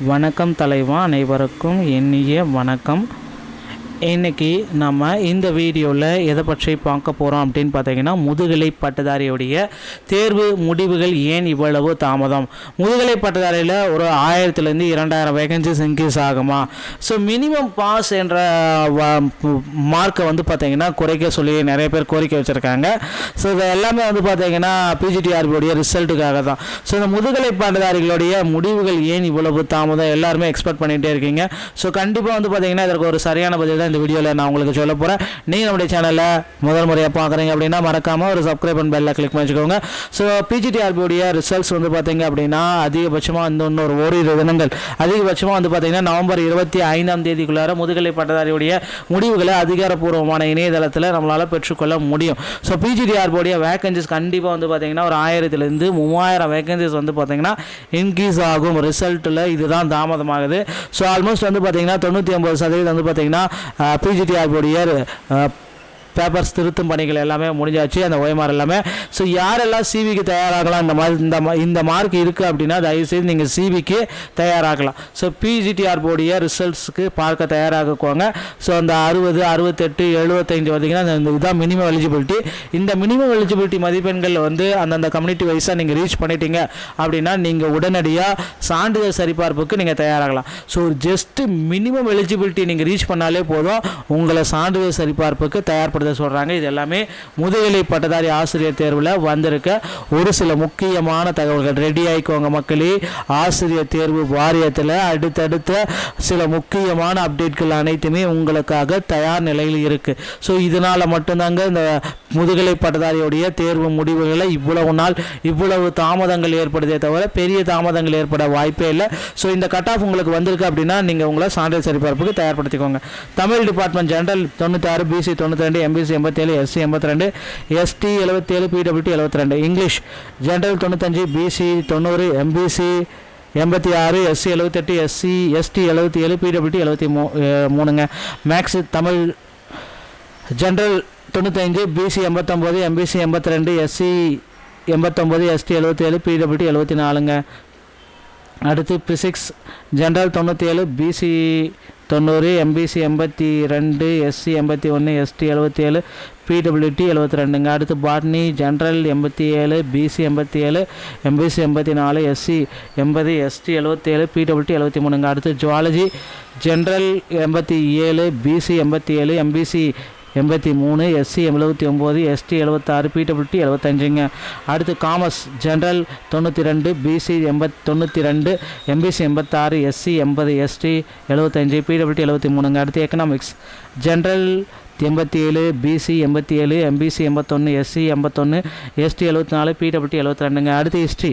வணக்கம் தலைவா அனைவருக்கும் இனிய வணக்கம். இன்னைக்கு நம்ம இந்த வீடியோவில் எதை பற்றி பார்க்க போகிறோம் அப்படின்னு பார்த்தீங்கன்னா முதுகலை பட்டதாரியுடைய தேர்வு முடிவுகள் ஏன் இவ்வளவு தாமதம்? முதுகலை பட்டதாரியில் ஒரு ஆயிரத்துலேருந்து இரண்டாயிரம் வேகன்சிஸ் இன்க்ரீஸ் ஆகுமா? ஸோ மினிமம் பாஸ் என்ற மார்க்கை வந்து பார்த்தீங்கன்னா குறைக்க சொல்லி நிறைய பேர் கோரிக்கை வச்சுருக்காங்க. ஸோ இது எல்லாமே வந்து பார்த்தீங்கன்னா பிஜிடிஆர்பியோடைய ரிசல்ட்டுக்காக தான். ஸோ இந்த முதுகலை பட்டதாரிகளுடைய முடிவுகள் ஏன் இவ்வளவு தாமதம்? எல்லாருமே எக்ஸ்பெக்ட் பண்ணிகிட்டே இருக்கீங்க. ஸோ கண்டிப்பாக வந்து பார்த்தீங்கன்னா இதற்கு ஒரு சரியான பதில் தான் இந்த வீடியோவில் நான் உங்களுக்கு சொல்ல போகிறேன் நீங்கள் நம்முடைய சேனலில் முதல் முறையாக பார்க்குறீங்க அப்படின்னா மறக்காமல் ஒரு சப்ஸ்கிரைப் அண்ட் பெல்லில் கிளிக் பண்ணி வச்சுக்கோங்க ஸோ பிஜிடிஆர்பியோடைய ரிசல்ட்ஸ் வந்து பார்த்தீங்க அப்படின்னா அதிகபட்சமாக வந்து இன்னொரு ஓரிரு தினங்கள். அதிகபட்சமாக வந்து பார்த்தீங்கன்னா நவம்பர் இருபத்தி ஐந்தாம் தேதிக்குள்ளார முதுகலை பட்டதாரியுடைய முடிவுகளை அதிகாரப்பூர்வமான இணையதளத்தில் நம்மளால் பெற்றுக்கொள்ள முடியும். ஸோ பிஜிடிஆர்பியோடைய வேகன்சிஸ் கண்டிப்பாக வந்து பார்த்தீங்கன்னா ஒரு ஆயிரத்துலேருந்து மூவாயிரம் வேகன்சிஸ் வந்து பார்த்தீங்கன்னா இன்க்ரீஸ் ஆகும். ரிசல்ட்டில் இதுதான் தாமதமாகுது. ஸோ ஆல்மோஸ்ட் வந்து பார்த்தீங்கன்னா தொண்ணூற்றி ஒம்பது சதவீதம் வந்து பார்த்தீங்கன்னா பிஜிடிஆர் பிஜிடிஆர்பியோடைய பேப்பர்ஸ் திருத்தும் பணிகள் எல்லாமே முடிஞ்சாச்சு அந்த ஓஎம்ஆர் எல்லாமே. ஸோ யாரெல்லாம் சிவிக்கு தயாராகலாம் இந்த மாதிரி இந்த மா- இந்த மார்க் இருக்குது அப்படின்னா தயவுசெய்து நீங்கள் சிவிக்கு தயாராகலாம். ஸோ பிஜிடிஆர் போர்டிய ரிசல்ட்ஸுக்கு பார்க்க தயாராகுவாங்க. ஸோ அந்த அறுபது அறுபத்தெட்டு எழுபத்தஞ்சு வந்தீங்கன்னா இந்த இதுதான் மினிமம் எலிஜிபிலிட்டி இந்த மினிமம் எலிஜிபிலிட்டி மதிப்பெண்கள் வந்து அந்தந்த கம்யூனிட்டி வைஸாக நீங்கள் ரீச் பண்ணிட்டீங்க அப்படின்னா நீங்கள் உடனடியாக சான்றிதழ் சரிபார்ப்புக்கு நீங்கள் தயாராகலாம். ஸோ ஜஸ்ட்டு மினிமம் எலிஜிபிலிட்டி நீங்கள் ரீச் பண்ணாலே போதும். உங்களை சான்றிதழ் சரிபார்ப்புக்கு தயார்படுத்த சொல்கிறாங்க இது எல்லாமே முதுகலை பட்டதாரி ஆசிரியர் தேர்வில் வந்திருக்க ஒரு சில முக்கியமான தகவல்கள். ரெடி ஆகிக்கோங்க மக்களே. ஆசிரியர் தேர்வு வாரியத்தில் அடுத்தடுத்த சில முக்கியமான அப்டேட்கள் அனைத்துமே உங்களுக்காக தயார் நிலையில் இருக்குது ஸோ இதனால் மட்டும்தாங்க இந்த முதுகலை பட்டதாரியுடைய தேர்வு முடிவுகளை இவ்வளவு நாள் இவ்வளவு தாமதங்கள் ஏற்படுதே தவிர பெரிய தாமதங்கள் ஏற்பட வாய்ப்பே இல்லை. ஸோ இந்த கட் ஆஃப் உங்களுக்கு வந்திருக்கு அப்படின்னா நீங்கள் உங்களை சான்றிதழ் சரிபார்ப்புக்கு தயார்படுத்திக்கோங்க. தமிழ் டிபார்ட்மெண்ட் ஜென்ரல் தொண்ணூத்தாறு பிசி தொண்ணூற்றி ரெண்டு எம்பிசி எண்பத்தேழு எஸ்சி எண்பத்தி ரெண்டு எஸ்டி எழுபத்தேழு பிடபிள்டி எழுபத்தி ரெண்டு இங்கிலீஷ் ஜென்ரல் தொண்ணூத்தஞ்சு பிசி தொண்ணூறு எம்பிசி எண்பத்தி ஆறு எஸ்சி எழுபத்தெட்டு எஸ்சி எஸ்டி எழுபத்தி ஏழு பிடபிள்டி எழுபத்தி மூ மூணுங்க. மேக்ஸ் தமிழ் ஜென்ரல் தொண்ணூத்தஞ்சு பிசி எண்பத்தொம்போது எம்பிசி எண்பத்தி ரெண்டு எஸ்சி எண்பத்தொம்போது எஸ்டி எழுபத்தேழு பிடபிள்டி எழுபத்தி நாலுங்க அடுத்து பிசிக்ஸ் ஜென்ரல் தொண்ணூற்றி ஏழு பிசி தொண்ணூறு எம்பிசி எண்பத்தி ரெண்டு எஸ்சி எண்பத்தி ஒன்று எஸ்டி எழுபத்தி ஏழு பிடபிள்யூடி எழுபத்தி ரெண்டுங்க அடுத்து பாட்னி ஜென்ரல் எண்பத்தி ஏழு பிசி எண்பத்தி ஏழு எம்பிசி எண்பத்தி நாலு எஸ்சி எண்பது எஸ்டி எழுபத்தி ஏழு பிடபிள்யூடி எழுபத்தி மூணுங்க அடுத்து ஜுவாலஜி ஜென்ரல் எண்பத்தி ஏழு பிசி எண்பத்தி ஏழு எம்பிசி எண்பத்தி மூணு எஸ்சி எழுபத்தி ஒம்பது எஸ்டி எழுபத்தாறு பிடபிள்யூடி எழுபத்தஞ்சுங்க அடுத்து காமர்ஸ் ஜென்ரல் தொண்ணூற்றி ரெண்டு பிசி எண்பத் தொண்ணூற்றி ரெண்டு எம்பிசி எண்பத்தாறு எஸ்சி எண்பது எஸ்டி எழுபத்தஞ்சு பிடபிள்யூடி எழுபத்தி மூணுங்க. அடுத்து எக்கனாமிக்ஸ் ஜென்ரல் எண்பத்தி ஏழு பிசி எண்பத்தி ஏழு எம்பிசி எண்பத்தொன்று எஸ்சி எண்பத்தொன்று எஸ்டி எழுபத்தி நாலு பிடபிள்யூ எழுபத்தி ரெண்டுங்க அடுத்து ஹிஸ்ட்ரி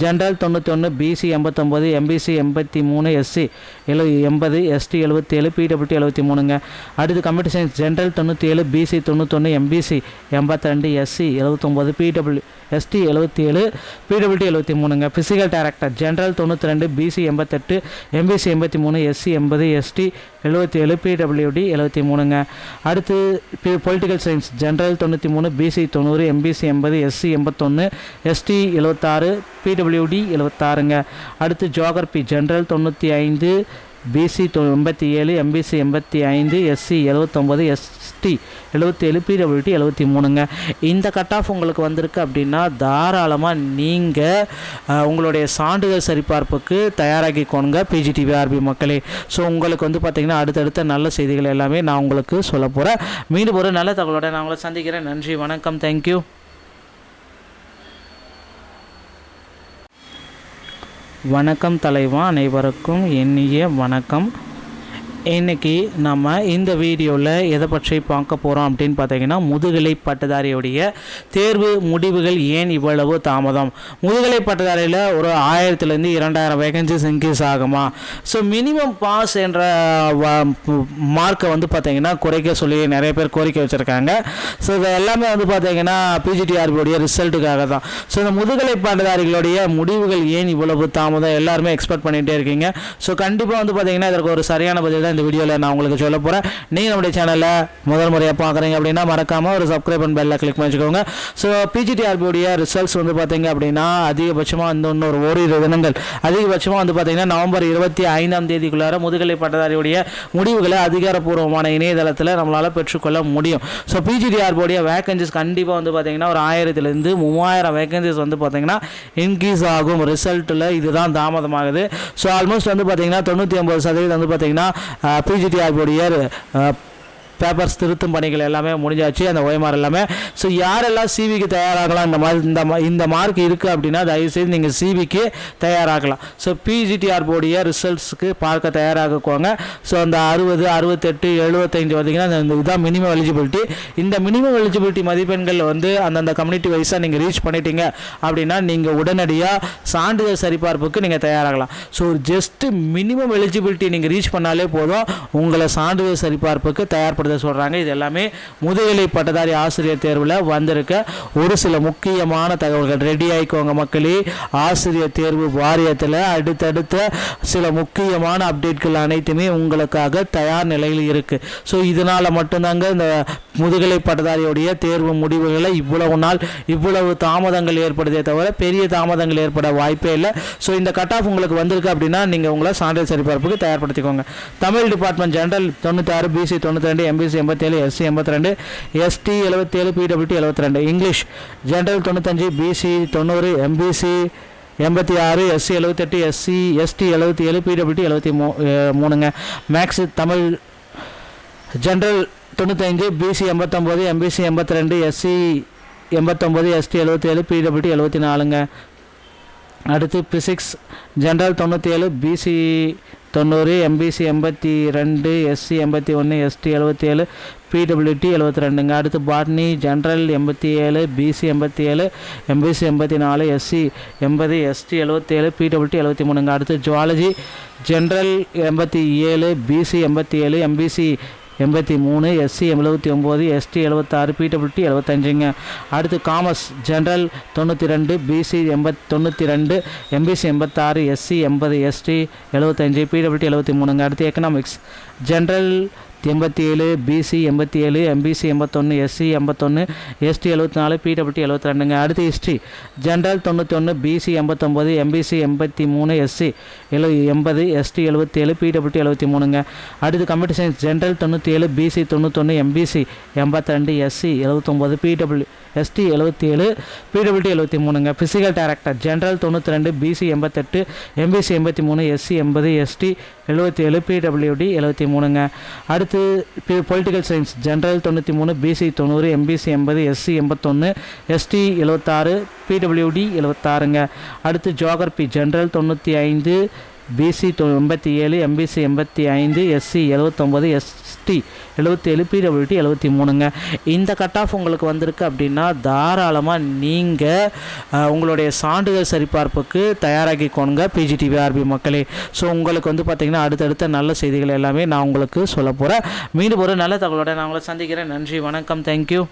ஜென்ரல் தொண்ணூத்தொன்று பிசி எண்பத்தொம்போது எம்பிசி எண்பத்தி மூணு எஸ்சி எழு எண்பது எஸ்டி எழுபத்தேழு பிடபிள்யூ எழுபத்தி மூணுங்க அடுத்து கம்ப்யூட்டர் சயின்ஸ் ஜென்ரல் தொண்ணூற்றி ஏழு பிசி தொண்ணூத்தொன்று எம்பிசி எண்பத்தி ரெண்டு எஸ்சி எழுபத்தொம்போது பிடபிள்யூ எஸ்டி எழுபத்தி ஏழு பிடபிள்யூ எழுபத்தி மூணுங்க ஃபிசிக்கல் டேரக்டர் ஜென்ரல் தொண்ணூற்றி ரெண்டு பிசி எண்பத்தெட்டு எம்பிசி எண்பத்தி மூணு எஸ்சி எண்பது எஸ்டி எழுபத்தி ஏழு பிடபிள்யூடி எழுபத்தி மூணுங்க அடுத்து அடுத்து பொலிட்டிக்கல் சயின்ஸ் ஜென்ரல் தொண்ணூற்றி மூணு பிசி தொண்ணூறு எம்பிசி எண்பது எஸ்சி எண்பத்தொன்று எஸ்டி எழுபத்தாறு பிடபிள்யூடி எழுபத்தாறுங்க அடுத்து ஜியாகிரபி ஜென்ரல் தொண்ணூற்றி ஐந்து பிசி எண்பத்தி ஏழு எம்பிசி எண்பத்தி ஐந்து எஸ்சி எழுபத்தொம்போது எஸ்டி எழுபத்தேழு பிடபிள்யூடி எழுபத்தி மூணுங்க இந்த கட் ஆஃப் உங்களுக்கு வந்திருக்கு அப்படின்னா தாராளமாக நீங்கள் உங்களுடைய சான்றிதழ் சரிபார்ப்புக்கு தயாராகிக்கோங்க பிஜிடிவிஆர்பி மக்களே. ஸோ உங்களுக்கு வந்து பார்த்திங்கன்னா அடுத்தடுத்த நல்ல செய்திகள் எல்லாமே நான் உங்களுக்கு சொல்ல போகிறேன் மீண்டும் ஒரு நல்ல தகவலோட நான் உங்களை சந்திக்கிறேன். நன்றி வணக்கம். தேங்க்யூ வணக்கம் தலைவா அனைவருக்கும் இனிய வணக்கம். இன்னைக்கு நம்ம இந்த வீடியோவில் எதை பற்றி பார்க்க போகிறோம் அப்படின்னு பார்த்தீங்கன்னா முதுகலை பட்டதாரியுடைய தேர்வு முடிவுகள் ஏன் இவ்வளவு தாமதம்? முதுகலை பட்டதாரியில் ஒரு ஆயிரத்துலேருந்து இரண்டாயிரம் வேகன்சிஸ் இன்க்ரீஸ் ஆகுமா? ஸோ மினிமம் பாஸ் என்ற மார்க்கை வந்து பார்த்தீங்கன்னா குறைக்க சொல்லி நிறைய பேர் கோரிக்கை வச்சுருக்காங்க. ஸோ இது எல்லாமே வந்து பார்த்தீங்கன்னா பிஜிடிஆர்பியோடைய ரிசல்ட்டுக்காக தான். ஸோ இந்த முதுகலை பட்டதாரிகளுடைய முடிவுகள் ஏன் இவ்வளவு தாமதம்? எல்லாருமே எக்ஸ்பெக்ட் பண்ணிகிட்டே இருக்கீங்க. ஸோ கண்டிப்பாக வந்து பார்த்தீங்கன்னா இதற்கு ஒரு சரியான பதில் தான் இந்த வீடியோவில் நான் உங்களுக்கு சொல்ல போகிறேன் நீங்கள் நம்முடைய சேனலை முதல் முறையாக பார்க்குறீங்க அப்படின்னா மறக்காமல் ஒரு சப்ஸ்கிரைப் அண்ட் பெல்லை கிளிக் பண்ணி வச்சுக்கோங்க ஸோ பிஜிடிஆர்பியோடைய ரிசல்ட்ஸ் வந்து பார்த்தீங்க அப்படின்னா அதிகபட்சமாக வந்து இன்னொரு ஓரிரு தினங்கள். அதிகபட்சமாக வந்து பார்த்தீங்கன்னா நவம்பர் இருபத்தி ஐந்தாம் தேதிக்குள்ளார முதுகலை பட்டதாரியுடைய முடிவுகளை அதிகாரப்பூர்வமான இணையதளத்தில் நம்மளால் பெற்றுக்கொள்ள முடியும். ஸோ பிஜிடிஆர்பியோடைய வேகன்சிஸ் கண்டிப்பாக வந்து பார்த்தீங்கன்னா ஒரு ஆயிரத்துலேருந்து மூவாயிரம் வேகன்சிஸ் வந்து பார்த்தீங்கன்னா இன்க்ரீஸ் ஆகும். ரிசல்ட்டில் இதுதான் தாமதமாகுது. ஸோ ஆல்மோஸ்ட் வந்து பார்த்தீங்கன்னா தொண்ணூற்றி ஒம்பது சதவீதம் வந்து பார்த்தீங்கன்னா பிஜிடிஆர் பிஜிடிஆர்பியோடைய பேப்பர்ஸ் திருத்தும் பணிகள் எல்லாமே முடிஞ்சாச்சு அந்த ஓஎம்ஆர் எல்லாமே. ஸோ யாரெல்லாம் சிவிக்கு தயாராகலாம் இந்த மாதிரி இந்த மா- இந்த மார்க் இருக்குது அப்படின்னா தயவுசெய்து நீங்கள் சிவிக்கு தயாராகலாம். ஸோ பிஜிடிஆர் போர்டைய ரிசல்ட்ஸுக்கு பார்க்க தயாராகக்குவாங்க ஸோ அந்த அறுபது அறுபத்தெட்டு எழுபத்தஞ்சு வந்தீங்கன்னா இந்த- இதுதான் மினிமம் எலிஜிபிலிட்டி இந்த மினிமம் எலிஜிபிலிட்டி மதிப்பெண்கள் வந்து அந்தந்த கம்யூனிட்டி வைஸாக நீங்கள் ரீச் பண்ணிட்டீங்க அப்படின்னா நீங்கள் உடனடியாக சான்றிதழ் சரிபார்ப்புக்கு நீங்கள் தயாராகலாம். ஸோ ஜஸ்ட்டு மினிமம் எலிஜிபிலிட்டி நீங்கள் ரீச் பண்ணாலே போதும். உங்களை சான்றிதழ் சரிபார்ப்புக்கு தயார் தயார்படுத்த சொல்கிறாங்க இது எல்லாமே முதுகலை பட்டதாரி ஆசிரியர் தேர்வில் வந்திருக்க ஒரு சில முக்கியமான தகவல்கள். ரெடி ஆகிக்கோங்க மக்களே. ஆசிரியர் தேர்வு வாரியத்தில் அடுத்தடுத்த சில முக்கியமான அப்டேட்கள் அனைத்துமே உங்களுக்காக தயார் நிலையில் இருக்குது ஸோ இதனால் மட்டும்தாங்க இந்த முதுகலை பட்டதாரியுடைய தேர்வு முடிவுகளை இவ்வளவு நாள் இவ்வளவு தாமதங்கள் ஏற்படுதே தவிர பெரிய தாமதங்கள் ஏற்பட வாய்ப்பே இல்லை. ஸோ இந்த கட் ஆஃப் உங்களுக்கு வந்திருக்கு அப்படின்னா நீங்கள் உங்களை சான்றிதழ் சரிபார்ப்புக்கு தயார்படுத்திக்கோங்க. தமிழ் டிபார்ட்மெண்ட் ஜென்ரல் தொண்ணூத்தாறு பிசி தொண்ணூற்றி ரெண்டு எம்பிசி எண்பத்தேழு எஸ்சி எண்பத்தி ரெண்டு எஸ்டி எழுபத்தேழு பிடபிள்யூடி எழுபத்தி ரெண்டு இங்கிலீஷ் ஜென்ரல் தொண்ணூத்தஞ்சு பிசி தொண்ணூறு எம்பிசி எண்பத்தி ஆறு எஸ்சி எழுபத்தெட்டு எஸ்சி எஸ்டி எழுபத்தி ஏழு பிடபிள்யூடி எழுபத்தி மூ மூணுங்க. மேக்ஸ் தமிழ் ஜென்ரல் தொண்ணூத்தஞ்சு பிசி எண்பத்தொம்போது எம்பிசி எண்பத்தி ரெண்டு எஸ்சி எண்பத்தொம்போது எஸ்டி எழுபத்தி ஏழு பிடபிள்யூடி எழுபத்தி நாலுங்க அடுத்து பிசிக்ஸ் ஜென்ரல் தொண்ணூற்றி ஏழு பிசி தொண்ணூறு எம்பிசி எண்பத்தி ரெண்டு எஸ்சி எண்பத்தி ஒன்று எஸ்டி எழுபத்தி ஏழு பிடபிள்யூடி எழுபத்தி ரெண்டுங்க அடுத்து பாட்னி ஜென்ரல் எண்பத்தி ஏழு பிசி எண்பத்தி ஏழு எம்பிசி எண்பத்தி நாலு எஸ்சி எண்பது எஸ்டி எழுபத்தி ஏழு பிடபிள்யூடி எழுபத்தி மூணுங்க அடுத்து ஜுவாலஜி ஜென்ரல் எண்பத்தி ஏழு பிசி எண்பத்தி ஏழு எம்பிசி எண்பத்தி மூணு எஸ்சி எழுபத்தி ஒம்பது எஸ்டி எழுபத்தாறு பிடபிள்யூடி எழுபத்தஞ்சுங்க அடுத்து காமர்ஸ் ஜென்ரல் தொண்ணூற்றி ரெண்டு பிசி எண்பத் தொண்ணூற்றி ரெண்டு எம்பிசி எண்பத்தாறு எஸ்சி எண்பது எஸ்டி எழுபத்தஞ்சு பிடபிள்யூடி எழுபத்தி மூணுங்க. அடுத்து எக்கனாமிக்ஸ் ஜென்ரல் எண்பத்தி ஏழு பிசி எண்பத்தி ஏழு எம்பிசி எண்பத்தொன்று எஸ்சி எண்பத்தொன்று எஸ்டி எழுபத்தி நாலு பிடபிள்யூ எழுபத்தி ரெண்டுங்க. அடுத்து ஹிஸ்ட்ரி ஜென்ரல் தொண்ணூற்றி ஒன்று பிசி எண்பத்தொம்போது எம்பிசி எண்பத்தி மூணு எஸ்சி எழு எண்பது எஸ்டி எழுபத்தி ஏழு பிடபிள்யூ எழுபத்தி மூணுங்க. அடுத்து கம்ப்யூட்டர் சயின்ஸ் ஜென்ரல் தொண்ணூற்றி ஏழு பிசி தொண்ணூத்தொன்று எம்பிசி எண்பத்தி ரெண்டு எஸ்சி எழுபத்தொம்போது பிடபிள்யூ எஸ்டி எழுபத்தி ஏழு பிடபிள்யூடி எழுபத்தி மூணுங்க. ஃபிசிக்கல் டேரக்டர் ஜென்ரல் தொண்ணூற்றி ரெண்டு பிசி எண்பத்தெட்டு எம்பிசி எண்பத்தி மூணு எஸ்சி எண்பது எஸ்டி எழுபத்தி ஏழு பிடபிள்யூடி எழுபத்தி மூணுங்க. அடுத்து பி பொலிட்டிக்கல் சயின்ஸ் ஜென்ரல் தொண்ணூற்றி மூணு பிசி தொண்ணூறு எம்பிசி எண்பது எஸ்சி எண்பத்தொன்று எஸ்டி எழுபத்தாறு பிடபிள்யூடி எழுபத்தாறுங்க அடுத்து ஜோகர்பி ஜென்ரல் தொண்ணூற்றி ஐந்து பிசி தொ எண்பத்தி ஏழு எம்பிசி எண்பத்தி ஐந்து எஸ்சி எழுபத்தொம்போது எஸ்டி எழுபத்தேழு பிடபிள்யூடி எழுபத்தி மூணுங்க. இந்த கட் ஆஃப் உங்களுக்கு வந்திருக்கு அப்படின்னா தாராளமாக நீங்கள் உங்களுடைய சான்றிதழ் சரிபார்ப்புக்கு தயாராகிக்கோங்க பிஜிடிவிஆர்பி மக்களே. ஸோ உங்களுக்கு வந்து பார்த்திங்கன்னா அடுத்தடுத்த நல்ல செய்திகள் எல்லாமே நான் உங்களுக்கு சொல்ல போகிறேன் மீண்டும் ஒரு நல்ல தகவலோட நான் உங்களை சந்திக்கிறேன். நன்றி வணக்கம். தேங்க்யூ